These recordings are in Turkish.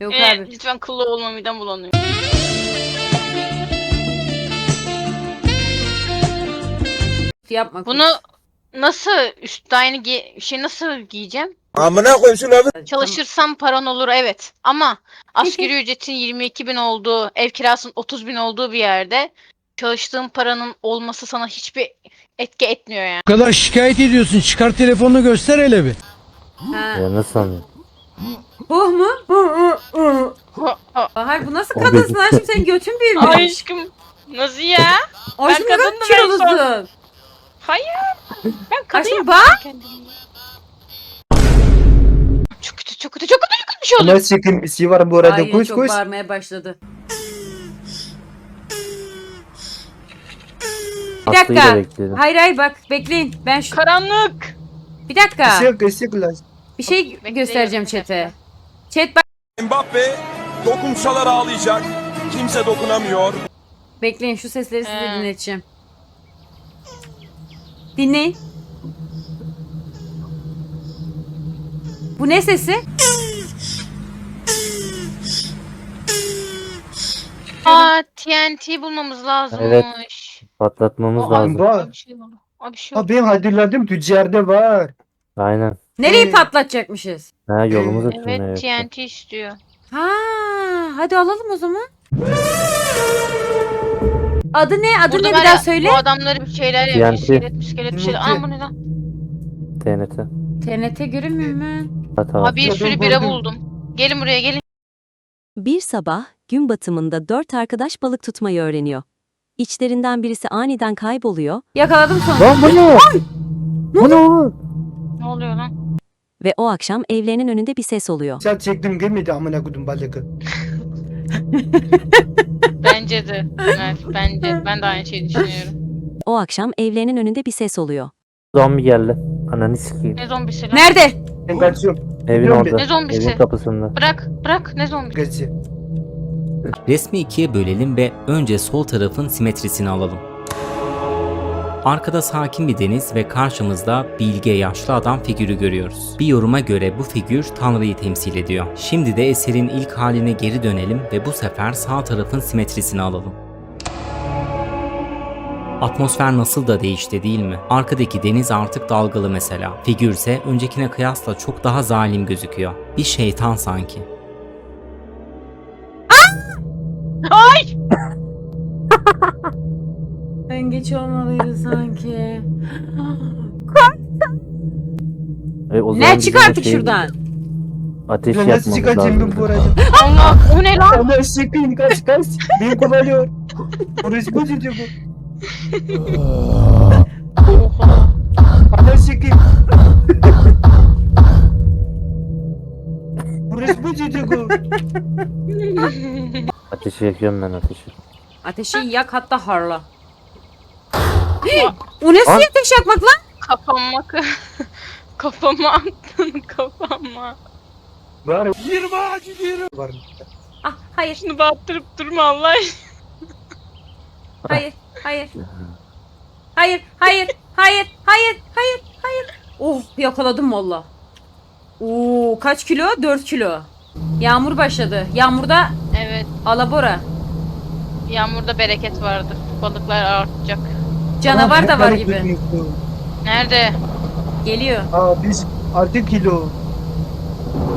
Yok Ee, abi. lütfen kıllı olma midem bulanıyor. Yapma. Bunu nasıl üst aynı gi- şey nasıl giyeceğim? Amına koyayım şunu abi. Çalışırsam paran olur evet. Ama asgari ücretin 22 bin olduğu, ev kirasının 30 bin olduğu bir yerde çalıştığın paranın olması sana hiçbir etki etmiyor yani. Bu kadar şikayet ediyorsun. Çıkar telefonunu göster hele bir. Ha. Ya nasıl anlıyorsun? Bu mu? Ha- ha- Hayır bu nasıl kadınsın aşkım senin götün büyümüş. Ay aşkım nasıl ya? Aşkım ne kadar kilolusun. Hayır. Ben kadın Aşkım bak. Çok kötü çok kötü çok kötü çok kötü bir şey oluyor. Ama sıkıntısı var bu arada Ay koş çok koş. bağırmaya başladı. Bir dakika. Hayır hayır bak bekleyin. Ben şu... Karanlık. Bir dakika. Isık ısık lan. Bir şey Bekleyin, göstereceğim bir chat'e. Chat bak. Mbappe dokunsalar ağlayacak. Kimse dokunamıyor. Bekleyin şu sesleri size He. dinleteceğim. Dinleyin. Bu ne sesi? Aa TNT bulmamız lazımmış. Evet. Patlatmamız Aa, lazım. Abi bir şey oldu. Abi bir şey oldu. Ha ben hatırladım tüccarda var. Aynen. Nereyi Ee. patlatacakmışız? Ha yolumuz üstünde. Evet. TNT istiyor. Ha, hadi alalım o zaman. Adı ne? Adı Burada ne var bir ya, daha söyle. Bu adamları bir şeyler yapıyor. TNT. İskelet miskelet bir şeyler. TNT. Aa bu ne lan? TNT. TNT görünmüyor mu? Hata. Aa bir sürü bira buldum. Gelin buraya gelin. Bir sabah, gün batımında dört arkadaş balık tutmayı öğreniyor. İçlerinden birisi aniden kayboluyor Yakaladım sonunda. Lan bu ne? Bu ne oğlum? Ne oluyor lan? Ve o akşam evlerinin önünde bir ses oluyor. Sen çektim gelmedi amına kodum balığı. Bence de. Evet, bence. Ben de aynı şeyi düşünüyorum. O akşam evlerinin önünde bir ses oluyor. Zombi geldi. Ananı sikeyim. Ne zombisi lan? Nerede? Ben kaçıyorum. Evin Zombi. orada. Ne zombisi? Evin kapısında. Bırak, bırak. Ne zombi? Kaçıyorum. Resmi ikiye bölelim ve önce sol tarafın simetrisini alalım. Arkada sakin bir deniz ve karşımızda bilge yaşlı adam figürü görüyoruz. Bir yoruma göre bu figür Tanrı'yı temsil ediyor. Şimdi de eserin ilk haline geri dönelim ve bu sefer sağ tarafın simetrisini alalım. Atmosfer nasıl da değişti değil mi? Arkadaki deniz artık dalgalı mesela. Figür ise öncekine kıyasla çok daha zalim gözüküyor. Bir şeytan sanki. Ay! En geç olmalıydı sanki. E, o zaman Ne bizim çık artık şey- şuradan. Ateş Ben nasıl yapmamız çıkacağım ben bu arada? Allah! O ne lan? Ama sıkın kaç kaç. Beni kovalıyor. Orası bu çocuğu bu. Oha. Ama sıkın. Burası bu çocuğu bu. Ateşi yakıyorum ben ateşi. Ateşi yak hatta harla. O ne Lan. suya ateş yakmak lan? Kafama Kafama attın kafama. Var. Var. Ah hayır Şunu battırıp durma Allah aşkına. hayır hayır. Hayır hayır hayır hayır hayır hayır. Oh yakaladım valla. Oo kaç kilo? 4 kilo. Yağmur başladı. Yağmurda Evet. alabora. Yağmurda bereket vardır. Balıklar artacak. Canavar da var gibi. Nerede? Geliyor. Aa biz artık kilo.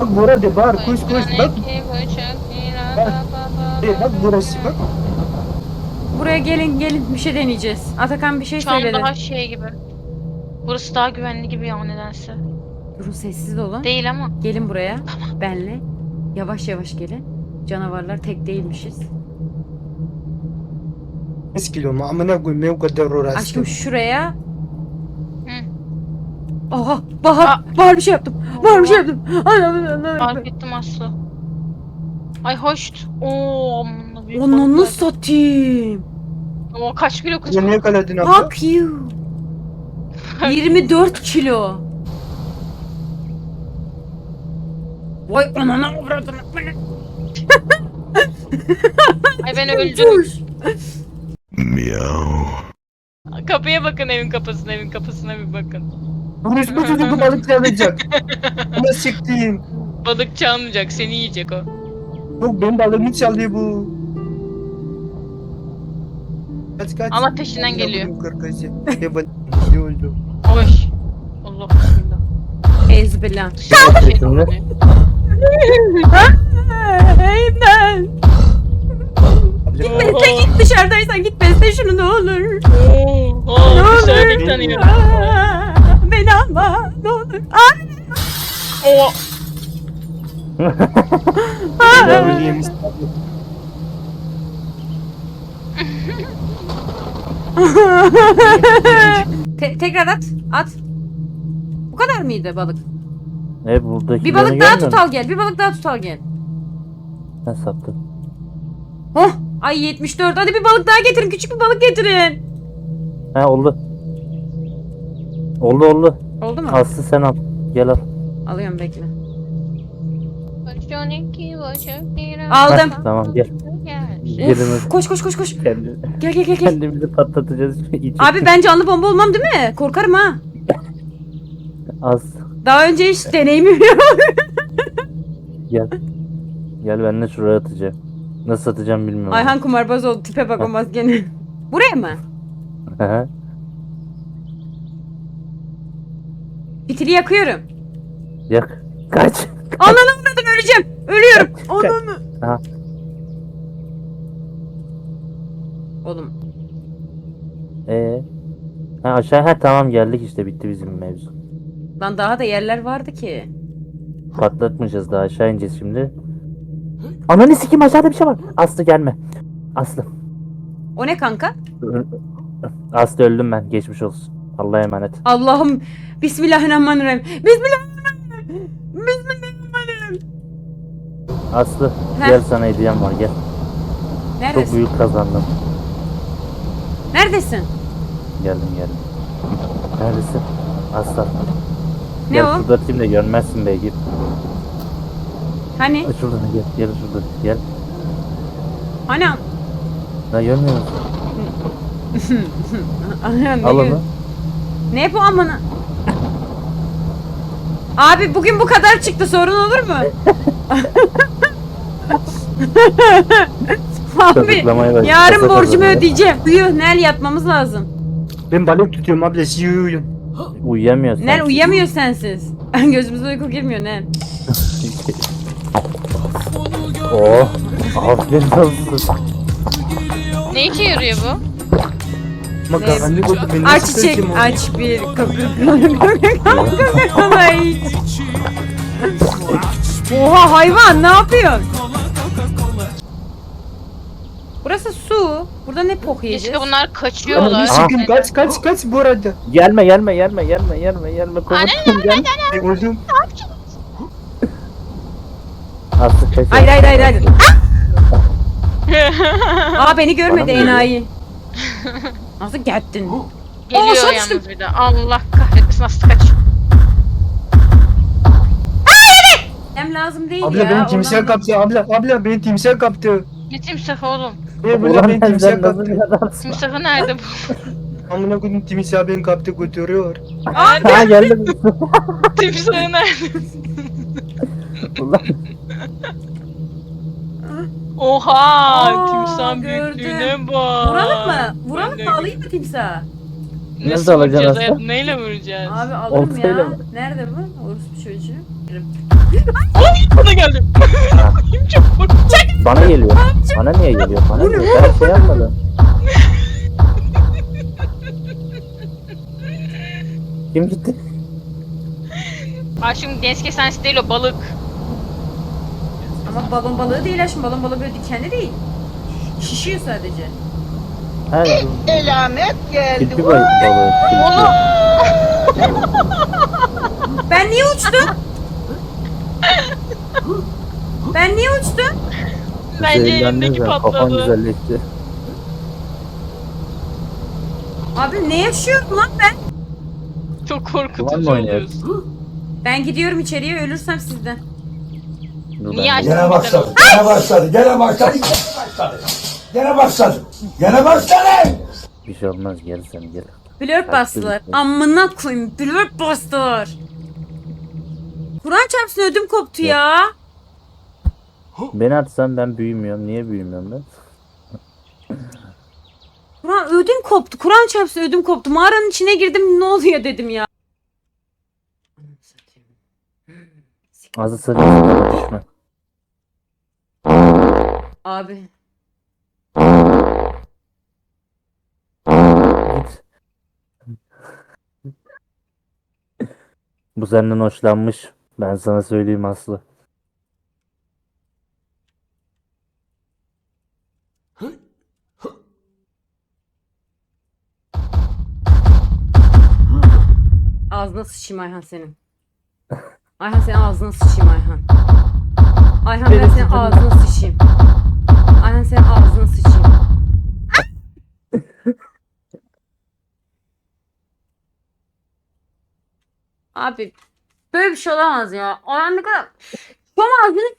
Bak burada var koş koş bak. E, bak burası bak. Buraya gelin gelin bir şey deneyeceğiz. Atakan bir şey Şu an söyledi. daha şey gibi. Burası daha güvenli gibi ya nedense. Durun sessiz olun. Değil ama. Gelin buraya. Benle. Yavaş yavaş gelin. Canavarlar tek değilmişiz. Biz kilo mu amına koyayım ben o kadar uğraştım. Aşkım şuraya. Hı. Oha Bahar. Bahar bir şey yaptım. Bahar bir şey yaptım. Ay, ay, ay, ay. Fark ettim Aslı. Ay hoş. Oo, amına büyük Onunu balıklar. satayım. Oo, kaç kilo kız? Ne yakaladın abla? Fuck you. 24 kilo. Vay anana avradını. Ay ben öldüm. Dur. Kapıya bakın evin kapısına evin kapısına bir bakın. Bu çocuğu balık alacak. Ama siktim. Balık çalmayacak seni yiyecek o. Yok benim balığımı çaldı bu. Kaç kaç. Ama peşinden Amına geliyor. Kırkacı. Ne balık ne oldu? Oy. Allah bismillah. Şimdi Eymen. Dışarıdaysan git Beste şunu ne olur. Oo, Ne olur. dışarıda tanıyor. Aa, Beni alma ne olur. Ay. Oo. Ben yemiş. Te- tekrar at. At. Bu kadar mıydı balık? e buradaki Bir balık daha tut al gel. Bir balık daha tut al gel. Ben sattım. Oh. Ay 74. Hadi bir balık daha getirin. Küçük bir balık getirin. He oldu. Oldu oldu. Oldu mu? Aslı sen al. Gel al. Alıyorum bekle. Heh, Aldım. tamam gel. Gelin Of, koş koş koş koş. kendi, Gel gel gel gel. kendimizi patlatacağız. Abi ben canlı bomba olmam değil mi? Korkarım ha. Az. Daha önce hiç deneyimim yok. Gel. Gel ben de şuraya atacağım. Nasıl atacağım bilmiyorum. Ayhan kumarbaz oldu. Tipe bak o maskenin. Buraya mı? Fitili yakıyorum. Yak. Kaç. Ananı avradım öleceğim. Ölüyorum. Ananı. Aha. Oğlum. Ee. Ha aşağı ha tamam geldik işte bitti bizim mevzu. Lan daha da yerler vardı ki. Patlatmayacağız daha aşağı ineceğiz şimdi. Ananı sikim aşağıda bir şey var. Aslı gelme. Aslı. O ne kanka? Aslı öldüm ben geçmiş olsun. Allah'a emanet. Allah'ım. Bismillahirrahmanirrahim. Bismillahirrahmanirrahim. Bismillahirrahmanirrahim. Aslı Heh. gel sana hediyem var gel. Çok Neredesin? büyük kazandım. Neredesin? Geldim geldim. Neredesin? Aslan. Ne gel o? şurada atayım da görmezsin beygir. Hani? Şuradan gel gel şurada gel. Hani? Ya görmüyor musun? Ayhan, ne Al onu. Ne bu amına? Abi bugün bu kadar çıktı sorun olur mu? Abi bak, yarın kasa borcumu kazanıyor. ödeyeceğim. Uyu Nel yatmamız lazım. Ben balık tutuyorum abla siz uyuyun. Uyuyamıyorsun. Nel uyuyamıyor sensiz. Gözümüze uyku girmiyor Nel. Oh. Aferin olsun. Ne işe yarıyor bu? Ama Ne? karanlık oldu ben Aç nasıl çiçek oğlum? aç bir iç. Oha hayvan ne yapıyorsun? Burası su. Burada ne pok yiyeceğiz? Keşke bunlar Ananı kaçıyorlar. sikeyim kaç kaç kaç bu arada. Gelme gelme gelme gelme gelme gelme. Korkuttum gel. E, Aslı kaç. Hayır hayır hayır hayır. Ah! Aa beni görmedi Bana mı enayi. Nasıl gittin? Geliyor aşağı yalnız bir de. Allah kahretsin nasıl kaç. Hem lazım değil abla ya. beni timsah oradan- kaptı abla abla beni timsah kaptı. Ne timsah oğlum? E abla Ulan beni sen timsah nasıl kaptı. adamsın? Timsahı nerede bu? Amına koydum timsah beni kaptı götürüyor. Ha geldim. Timsahı nerede? Ulan Oha! Aa, gördüm. büyüklüğüne bak. Vuralım mı? Vuralım mı? Alayım mı timsahı? Nasıl Nasıl? Aslı? hayatım? Neyle vuracağız? Abi alırım Oltayla ya. mı? Nerede bu? Orospu çocuğu. Bana geldi. Çabuk. bana geliyor. Bana niye geliyor? Bana niye? Ben şey yapmadım. Kim gitti? Aa şimdi deniz kesensi değil o balık. Ama balon balığı değil aşkım. Balon balığı böyle dikenli değil. Şişiyor sadece. Ha, Elamet geldi. kirpi balığı. balığı. Onu Ben niye uçtum? ben niye uçtum? bence Zehirlendin elimdeki sen, Kafan patladı. güzelleşti. Abi ne yaşıyorum lan ben? Çok korkutucu mı oynuyor? oluyorsun. Ben gidiyorum içeriye ölürsem sizden. Niye açtın Gene başladı. Gene başladı. Gene başladı. Gene başladı. Gene başladı. Gene başladı. Bir şey olmaz gel sen gel. Blur bastılar. Amına koyayım. Blur bastılar. Kur'an çarpsın ödüm koptu ya. Beni atsan ben büyümüyorum. Niye büyümüyorum ben? Kur'an ödüm koptu. Kur'an çarpsın ödüm koptu. Mağaranın içine girdim ne oluyor dedim ya. Azı sarı düşme. Abi. Bu senden hoşlanmış. Ben sana söyleyeyim Aslı. Ağzına sıçayım Ayhan senin. Ayhan senin ağzına sıçayım Ayhan. Ayhan ben senin ağzına sıçayım. Ayhan senin ağzına sıçayım. Abi böyle bir şey olamaz ya. Ayhan ne kadar... Şu ağzını